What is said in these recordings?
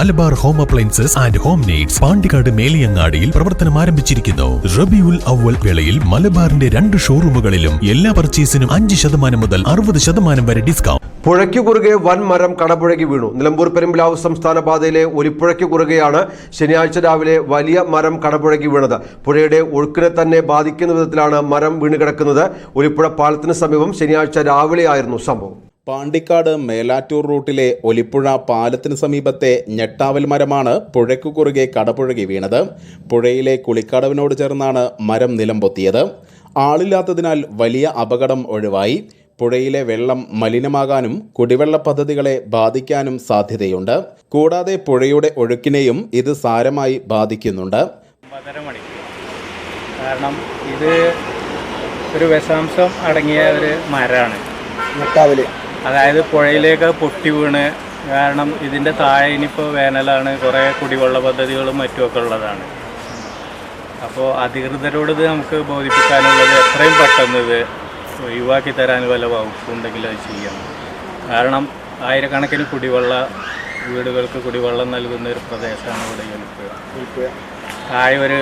Malabar home appliances and home needs Pandikkad മേലിയങ്ങാടിയിൽ പ്രവർത്തനം ആരംഭിച്ചിരിക്കുന്നു. റബിയുൽ അവൽ വേളയിൽ മലബാറിന്റെ രണ്ട് ഷോറൂമുകളിലും എല്ലാ പർച്ചേസിനും അഞ്ച് ശതമാനം മുതൽ അറുപത് ശതമാനം വരെ ഡിസ്കൗണ്ട്. പുഴയ്ക്കു കുറുകെ വൻ മരം കടപുഴകി വീണു. നിലമ്പൂർ പെരുമ്പിലാവ് സംസ്ഥാന പാതയിലെ ഒലിപ്പുഴയ്ക്ക് കുറുകെയാണ് ശനിയാഴ്ച രാവിലെ വലിയ മരം കടപുഴകി വീണത്. പുഴയുടെ ഒഴുക്കിനെ തന്നെ ബാധിക്കുന്ന വിധത്തിലാണ് മരം വീണുകിടക്കുന്നത് ഒലിപ്പുഴ പാലത്തിന് സമീപം ശനിയാഴ്ച രാവിലെയായിരുന്നു സംഭവം. പാണ്ടിക്കാട് മേലാറ്റൂർ റൂട്ടിലെ ഒലിപ്പുഴ പാലത്തിന് സമീപത്തെ ഞെട്ടാവൽ മരമാണ് പുഴയ്ക്കു കുറുകെ കടപുഴകി വീണത്. പുഴയിലെ കുളിക്കടവിനോട് ചേർന്നാണ് മരം നിലംപൊത്തിയത്. ആളില്ലാത്തതിനാൽ വലിയ അപകടം ഒഴിവായി. പുഴയിലെ വെള്ളം മലിനമാകാനും കുടിവെള്ള പദ്ധതികളെ ബാധിക്കാനും സാധ്യതയുണ്ട്. കൂടാതെ പുഴയുടെ ഒഴുക്കിനെയും ഇത് സാരമായി ബാധിക്കുന്നുണ്ട്. കാരണം ഇത് ഒരു വിഷാംശം അടങ്ങിയ ഒരു മരമാണ്. അതായത് പുഴയിലേക്ക് പൊട്ടി വീണ്. കാരണം ഇതിന്റെ താഴെ ഇനിയിപ്പോൾ വേനലാണ്. കുറേ കുടിവെള്ള പദ്ധതികളും മറ്റുമൊക്കെ ഉള്ളതാണ്. അപ്പോൾ അധികൃതരോട് ഇത് നമുക്ക് ബോധിപ്പിക്കാനുള്ളത് എത്രയും പെട്ടെന്ന് ഇത് ഒഴിവാക്കി തരാൻ വല്ല വകുപ്പുണ്ടെങ്കിൽ അത് ചെയ്യണം കാരണം ആയിരക്കണക്കിന് കുടിവെള്ള വീടുകൾക്ക് കുടിവെള്ളം നൽകുന്ന ഒരു പ്രദേശമാണ് ഇവിടെ ഒലിപ്പുഴ താഴെ ഒരു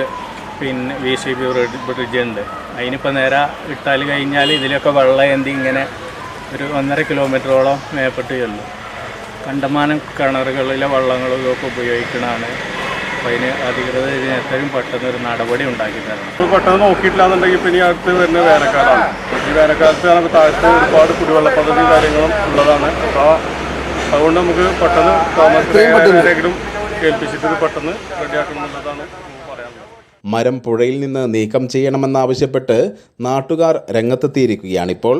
പിന്നെ വി സി ബി ബ്രിഡ്ജ് ഉണ്ട്. അതിനിപ്പോൾ നേരെ ഇട്ടാൽ കഴിഞ്ഞാൽ ഇതിലൊക്കെ വെള്ളം എന്തി ഇങ്ങനെ ഒരു ഒന്നര കിലോമീറ്ററോളം മേപ്പെട്ട് ചെല്ലും കണ്ടമാനം കിണറുകളിലെ വള്ളങ്ങളും ഇതൊക്കെ ഉപയോഗിക്കണതാണ് അപ്പോൾ അതിന് അധികൃതർ ഇതിന് എത്രയും പെട്ടെന്ന് ഒരു നടപടി ഉണ്ടാക്കി തരണം. പെട്ടെന്ന് നോക്കിയിട്ടില്ല എന്നുണ്ടെങ്കിൽ പിന്നെ ഈ അടുത്ത് വരുന്ന വേനൽക്കാലമാണ്. ഈ വേനൽക്കാലത്ത് നമുക്ക് താഴത്ത് ഒരുപാട് കുടിവെള്ള പദ്ധതി കാര്യങ്ങളും ഉള്ളതാണ്. അപ്പോൾ അതുകൊണ്ട് നമുക്ക് പെട്ടെന്ന് താമസത്തിലും കേൾപ്പിച്ചിട്ട് ഇത് പെട്ടെന്ന് റെഡിയാക്കണം എന്നുള്ളതാണ് പറയാനുള്ളത്. മരം പുഴയിൽ നിന്ന് നീക്കം ചെയ്യണമെന്നാവശ്യപ്പെട്ട് നാട്ടുകാർ രംഗത്തെത്തിയിരിക്കുകയാണിപ്പോൾ.